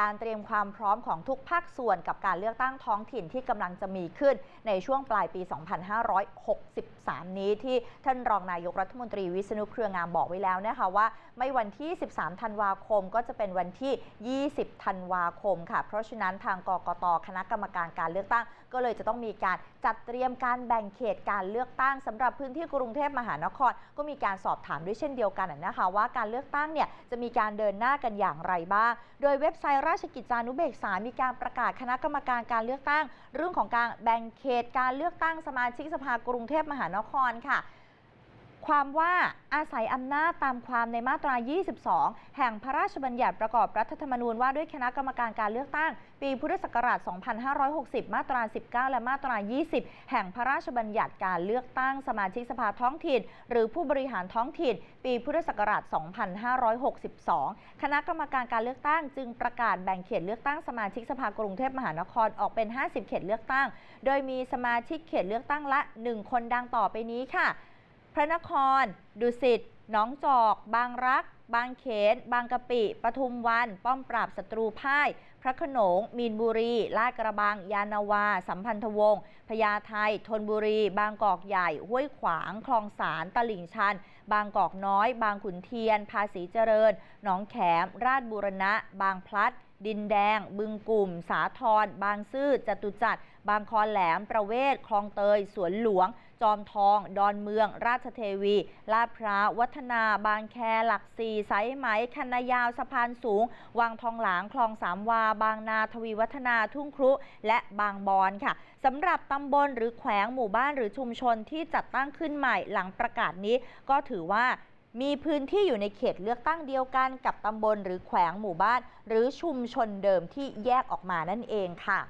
การเตรียมความพร้อมของทุกภาคส่วนกับการเลือกตั้งท้องถิ่นที่กำลังจะมีขึ้นในช่วงปลายปี 2563 นี้ที่ท่านรองนายกรัฐมนตรีวิษณุเครืองามบอกไว้แล้วนะคะว่า ไม่วันที่ 13 ธันวาคมก็จะเป็นวันที่ 20 ธันวาคมค่ะ เพราะฉะนั้นทางกกตคณะกรรมการการเลือกตั้ง ก็เลยจะต้องมีการจัดเตรียมการแบ่งเขตการเลือกตั้งสำหรับพื้นที่กรุงเทพมหานคร ก็มีการสอบถามด้วยเช่นเดียวกันนะคะว่าการเลือกตั้งเนี่ยจะมีการเดินหน้ากันอย่างไรบ้าง โดยเว็บไซต์ราชกิจจานุเบกษา มีการประกาศคณะกรรมการการเลือกตั้ง เรื่องของการแบ่งเขตการเลือกตั้งสมาชิกสภากรุงเทพมหานครค่ะ ความว่าอาศัยอำนาจตามความในมาตรา 22 แห่งพระราชบัญญัติประกอบรัฐธรรมนูญว่าด้วยคณะกรรมการการเลือกตั้ง ปีพุทธศักราช 2560 มาตรา 19 และมาตรา 20 แห่งพระราชบัญญัติการเลือกตั้งสมาชิกสภาท้องถิ่น หรือผู้บริหารท้องถิ่น ปีพุทธศักราช 2562 คณะกรรมการการเลือกตั้ง จึงประกาศแบ่งเขตเลือกตั้งสมาชิกสภากรุงเทพมหานครออกเป็น 50 เขตเลือกตั้ง โดยมีสมาชิกเขตเลือกตั้งละ 1 คนดังต่อไปนี้ค่ะ ระนคร ดุสิตหนองจอก บางรัก บางเขน บางกะปิปทุมวัน ป้อมปราบศัตรูพ่าย พระขนง มีนบุรี ลาดกระบัง ยานาวา สัมพันธวงศ์พญาไทธนบุรี บางกอกใหญ่ ห้วยขวาง คลองสาร ตลิ่งชัน บางกอกน้อย บางขุนเทียน ภาษีเจริญ หนองแขม ราชบูรณะ บางพลัด ดินแดง บึงกลุ่ม สาทรบางซื่อจตุจักรบางคอแหลม ประเวศ คลองเตย สวนหลวง จอมทอง ดอนเมือง ราชเทวี ลาดพร้าว วัฒนา บางแค หลักสี่ไซไหม คันายาว สะพานสูง วังทองหลาง คลองสามวา บางนา ทวีวัฒนา ทุ่งครุ และบางบอนค่ะ สำหรับตำบลหรือแขวง หมู่บ้าน หรือชุมชนที่จัดตั้งขึ้นใหม่หลังประกาศนี้ ก็ถือว่า มีพื้นที่อยู่ในเขตเลือกตั้งเดียวกันกับตำบลหรือแขวงหมู่บ้าน หรือชุมชนเดิมที่แยกออกมานั่นเองค่ะ